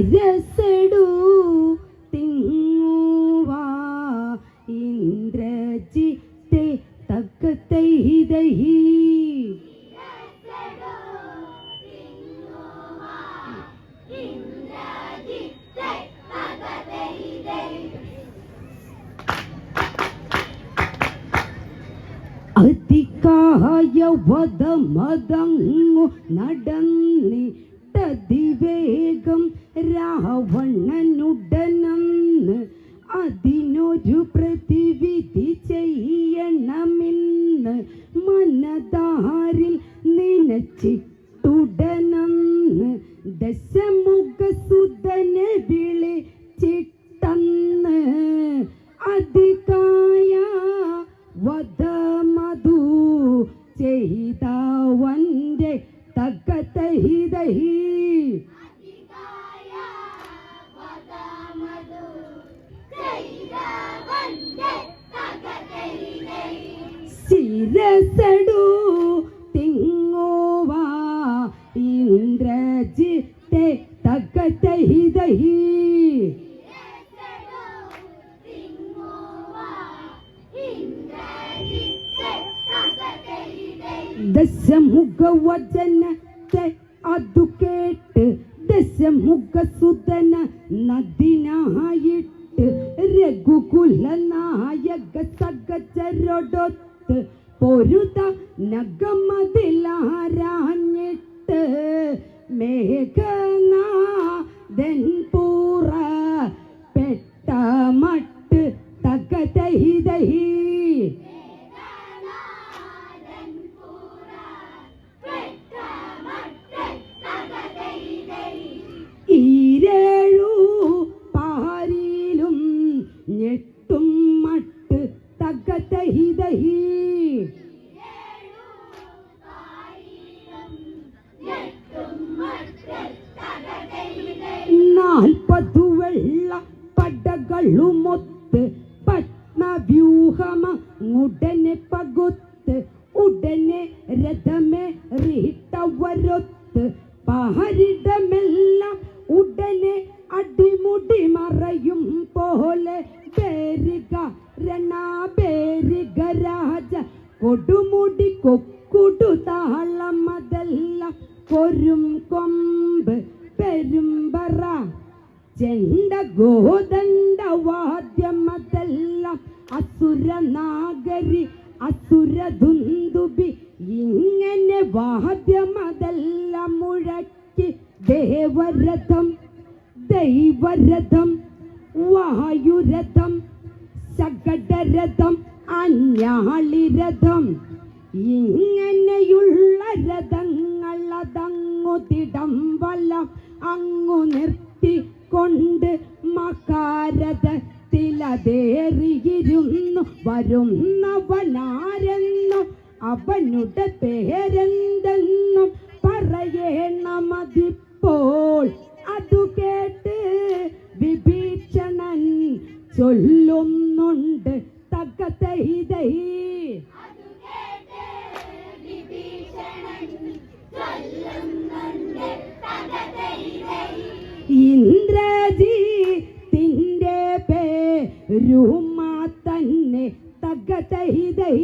ಶಿರಸಡು ತಿನ್ನುವ ಇಂದ್ರಜಿತೆ ತಕ್ಕತೈದಹಿ அதிகாயவத மதங்கு நடந்திட்ட திவேகம் രാവണനുടനന്ന് അതിനൊരു പ്രതിവിധി ചെയ്യണമെന്ന് മനതാരിൽ നനച്ചിട്ടുടനന്ന് ദശമുഖസുതനെ വിളിച്ചിട്ടന്ന് അധികായ വധമധു ചെയ്തവന്റെ തകതഹിതഹി ദശമുഖവചനത്തെ അതു കേട്ട് ദശമുഖസുതന നദിനായിട്ട് രഘുകുല നായക സകചരൊടൊത്ത് പൊരുത നഗമതിലാരാഞ്ഞിട്ട് മേഘനാഥൻ പൂറ പെട്ട മട്ട് ഉടനെ പകുത്ത് ഉടനെ രഥമേ റീട്ടവരൊത്ത്. പഹരിടമെല്ലാം ഉടനെ അടിമുടി മറയും പോലെ പേരുക രണാപേരുക രാജ കൊടുമുടി കൊക്കുടു താളമതെല്ലാം കൊരും കൊമ്പ് പെരുമ്പറ. ചെണ്ട ഗോദണ്ഡ അസുര നാഗരി അസുര ദുന്ദുബി ഇങ്ങനെ വാദ്യമതെല്ലാം മുഴക്കി ദേവരഥം ദൈവരഥം വായുരഥം ശകടരഥം അഞ്ഞാളിരഥം ഇങ്ങനെയുള്ള രഥങ്ങൾ അതങ്ങു വല്ലം അങ്ങു നിർത്തിക്കൊണ്ട് മകാരഥത്തിലതേറിയിരുന്നു വരുന്നവനാരെന്നും അവനുടെ പേരെന്തെന്നും പറയണമതിപ്പോൾ. അതു കേട്ട് വിഭീഷണൻ ചൊല്ലുന്നുണ്ട് തകതൈതൈ ഇന്ദ്രജീത്തിന്റെ പേരുമാ തന്നെ തകതൈതൈ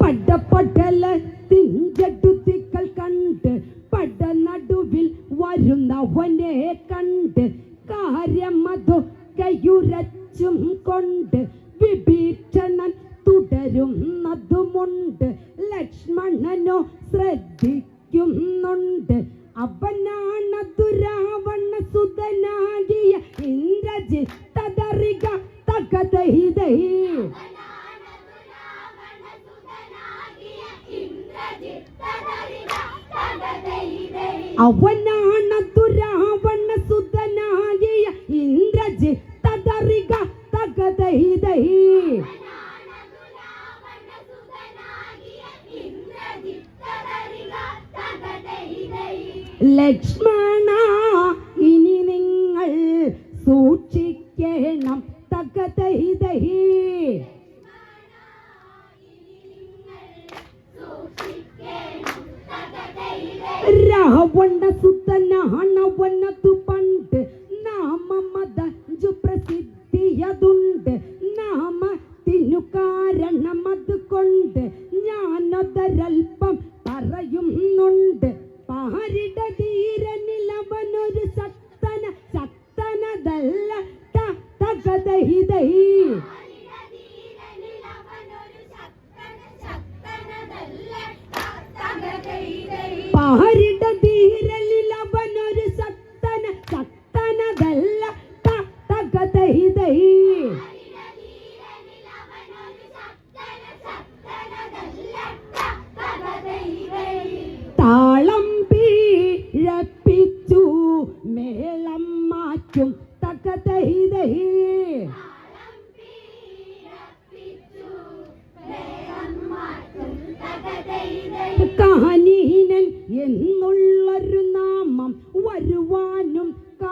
പടപടലത്തിഞ്ചടുത്തികൾ കണ്ട് പട നടുവിൽ വരുന്നവനെ കണ്ട് കാര്യമതു കയുരച്ചും കൊണ്ട് വിഭീഷണൻ തുടരുന്നതുമുണ്ട്. ലക്ഷ്മണനോ ശ്രദ്ധിക്കുന്നുണ്ട് അവനാണ് ദുരാവണ സുതനാകിയ ഇന്ദ്രജി തതറിക തകതൈതൈ അവനാണ് ദുരാവണ സുതനാകിയ ഇന്ദ്രജി തതറിക തകതൈതൈ ലക്ഷ്മണ ഇനി നിങ്ങൾ സൂക്ഷിക്കണം തക്ക തൈതഹി രാഹവണ്ണ സുതന ഹണവണ്ണ തുപണ്ട് നാമ മതഞ്ചു പ്രസിദ്ധിയതുണ്ട്.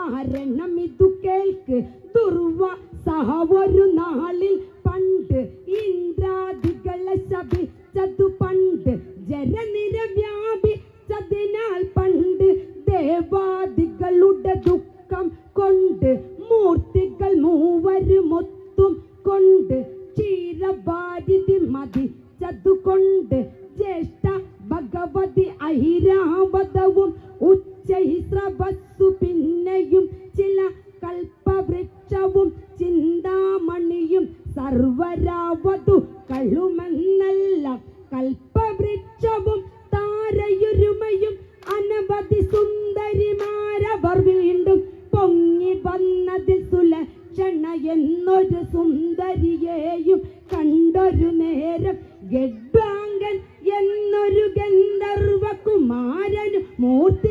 കാരണം ഇതു കേൾക്ക്. ദുർവ സഹ ഒരു നാളിൽ പണ്ട് ഇന്ദ്രാദികളെ ശപിച്ചതു പണ്ട്. ജലനിര വ്യാപിച്ചതിനാൽ പണ്ട് ദേവാദികളുടെ ദുഃഖം കൊണ്ട് മൂർത്തികൾ മൂവരും ഒത്തും കൊണ്ട് ക്ഷീരഭാരിതി മതിച്ചതുകൊണ്ട് ജ്യേഷ്ഠ ഭഗവതി ഐരാവതവും ഉച്ചൈസ്രവസ്സു 母。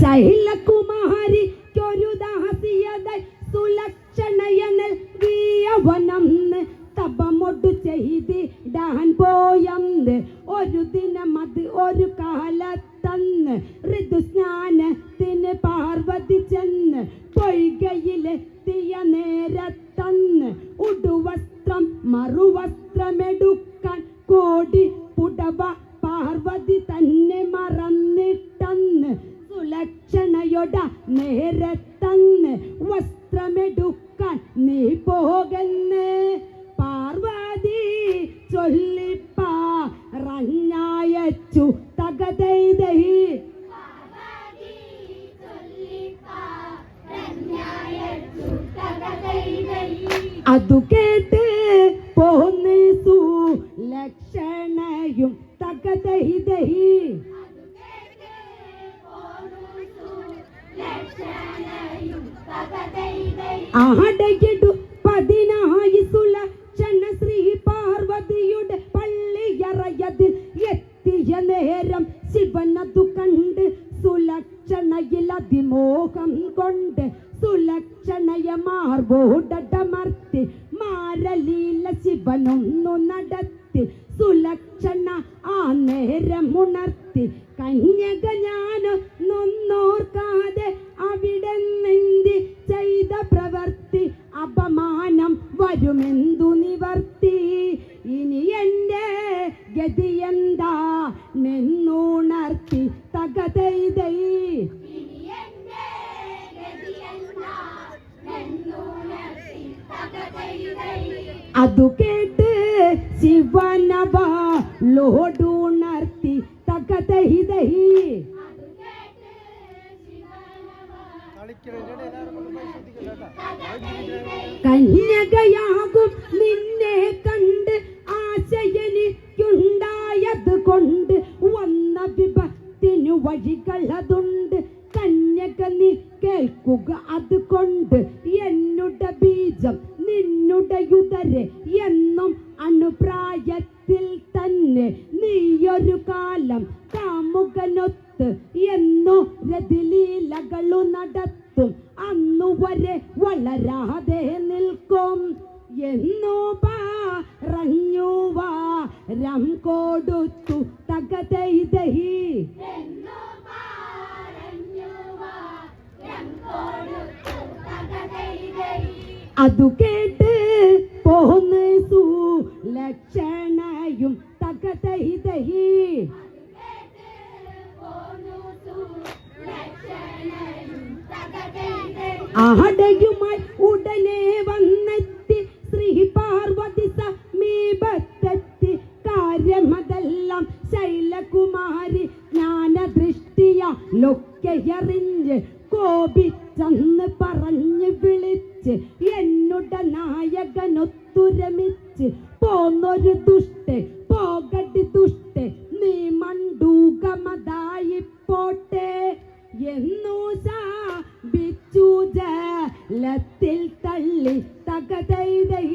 ശൈലകുമാരിക്കൊരു ദാസിയത സുലക്ഷണയനൽ വീയവനന്ന് തപമൊടു ചെയ്തിടാൻ പോയന്ന്. ഒരു ദിനം അത് ഒരു കാലത്തന്ന് ഋതുസ്നാനത്തിന് പാർവതി ചെന്ന് പൊയ്കയിലെത്തിയ നേരത്തന്ന് ഉടുവസ്ത്രം മറുവസ്ത്രമെടുക്കാൻ കോടി പുടവ സുലക്ഷണയൊട നേരത്തന്ന് വസ്ത്രമെടുക്കാൻ നീ പോകന്ന്. പാർവതി ചൊല്ലിപ്പാറഞ്ഞയച്ചു തകതൈതൈ അതു കേട്ട് പോന്നു ലക്ഷണയും തകതൈതൈ ആടകിടു പതിനായി സുലക്ഷണ ശ്രീ പാർവതിയുടെ പള്ളിയറയതിൽ എത്തിയ നേരം ശിവനതു കണ്ട് സുലക്ഷണയിൽ അതിമോഹം കൊണ്ട് സുലക്ഷണയ മാർവോടമർത്തി മാരലീല ശിവനൊന്നു നടത്തി സുലക്ഷണ ആ നേരം ഉണർത്തി കന്യക ഞാൻ അതു കേട്ട് ശിവനവാളോടുണർത്തി തകതൈതൈ കന്യകയാകും നിന്നെ കണ്ട് ആശയനിക്കുണ്ടായത് കൊണ്ട് വന്ന വിപത്തിനു വഴികളതുണ്ട്. കന്യക നീ കേൾക്കുക അതുകൊണ്ട്. എന്നുട ബീജം നിന്നുടെ യുതരെ എന്നും അനുപ്രായത്തിൽ തന്നെ നീയൊരു കാലം കാമുകനൊത്ത് എന്നു രതിലീലകളു നടത്തും. അന്നു വരെ വളരാതെ നിൽക്കും. എന്നു പറഞ്ഞു വാരം കൊടുത്തു തകതൈതഹി അതു കേട്ട് പോന്ന് ലക്ഷണയും തകതൈതഹി ആടയുമായി ഉടനെ വന്നെത്തി ശ്രീ പാർവതി സമീപത്തെത്തി. കാര്യമതെല്ലാം ശൈലകുമാരി ജ്ഞാനദൃഷ്ടിയ. ലൊക്കെയറിഞ്ഞ് കോപിച്ചെന്ന് പറഞ്ഞ് വിളിച്ച് എന്നുട നായകനൊത്തുരമിച്ച് പോന്നൊരു ദുഷ്ട പോകടി ദുഷ്ട നീ മണ്ടൂകമതായി പോട്ടെ. എന്നു ജലത്തിൽ തള്ളി തകതൈതൈ.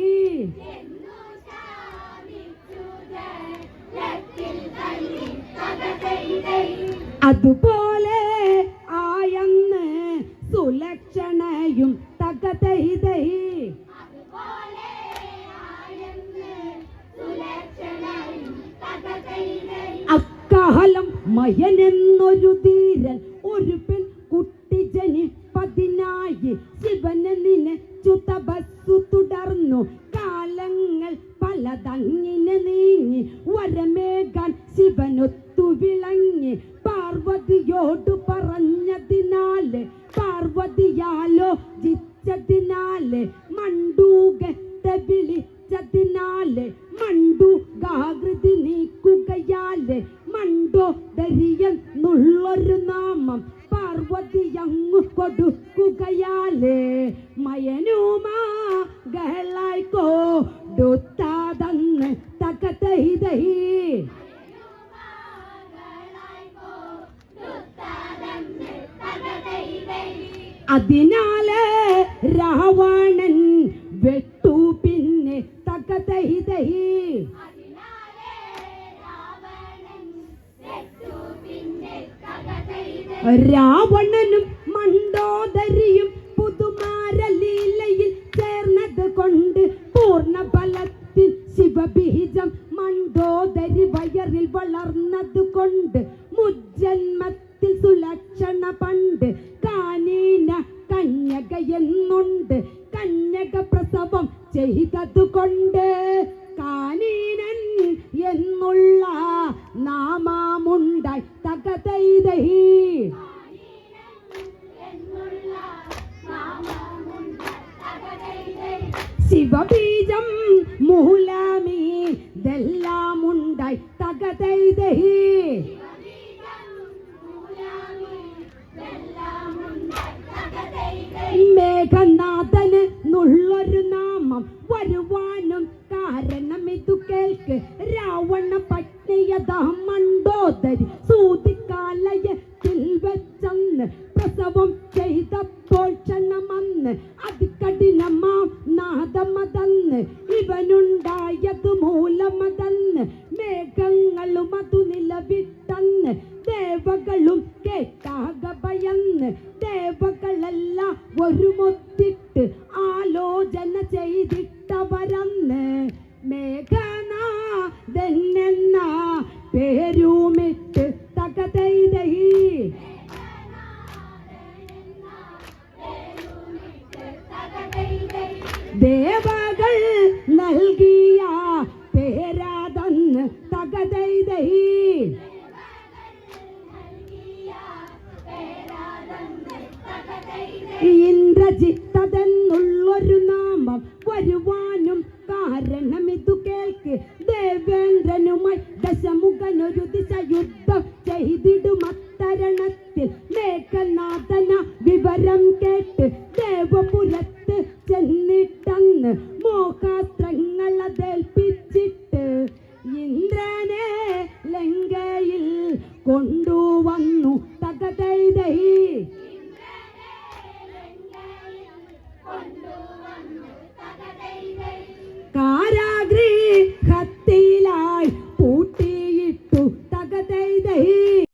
അതുപോലെ ആയെന്ന് സുലക്ഷണയും അക്കാലം എന്നൊരു ധീരൻ ഒരു പെൺ കുട്ടി ജനിപ്പതിനായി ശിവനെ നിനച്ചു തപസ്സു തുടർന്നു. കാലങ്ങൾ പലതങ്ങിനെ നീങ്ങി. വരമേകാൻ ശിവനൊത്തു വിളങ്ങി. പാർവതിയോട് പറഞ്ഞതിനാല് പാർവതിയാലോ ജിച്ചതിനാല് മണ്ടൂകത്തെ വിളിച്ചതിനാല് അതിനാല് രാവണൻ വെട്ടു പിന്നെ തകതൈതൈ രാവണനും മണ്ടോദരിയും പുതുമാരലീലയിൽ ചേർന്നത് കൊണ്ട് പൂർണ ബലത്തിൽ ശിവബീജം മണ്ടോദരി വയറിൽ വളർന്നത് കൊണ്ട് ശിവബീജം മൂലമീ ഇതെല്ലാം ഉണ്ടായി തകതൈതൈ മേഘനാഥന് നുള്ളൊരു നാമം വരുവാനും കാരണം ഇതു കേൾക്ക്. രാവണ പത്നിയത മണ്ടോദരി സൂതിക്കാലയത്തിൽ വെച്ചന്ന് പ്രസവം ചെയ്തപ്പോൾ ക്ഷണമെന്ന് അതികഠിനമാം നാദമതന്ന് ഇവനുണ്ടായത് മൂലമതന്ന് മേഘങ്ങളും അതു നിലവിട്ടന്ന് ദേവകളും കേട്ടാകഭയന്ന് ദേവകളെല്ലാം ഒരുമൊത്തിട്ട് മേഘനാഥന വിവരം കേട്ട് ദേവപുരത്ത് ചെന്നിട്ടന്ന് മോഹാസ്ത്രങ്ങളതേൽപ്പിച്ചിട്ട് ഇന്ദ്രനെ ലങ്കയിൽ കൊണ്ടുവന്നു തകതൈതൈ. കാരാഗൃഹത്തിലായി പൂട്ടിയിട്ടു തകതൈതൈ.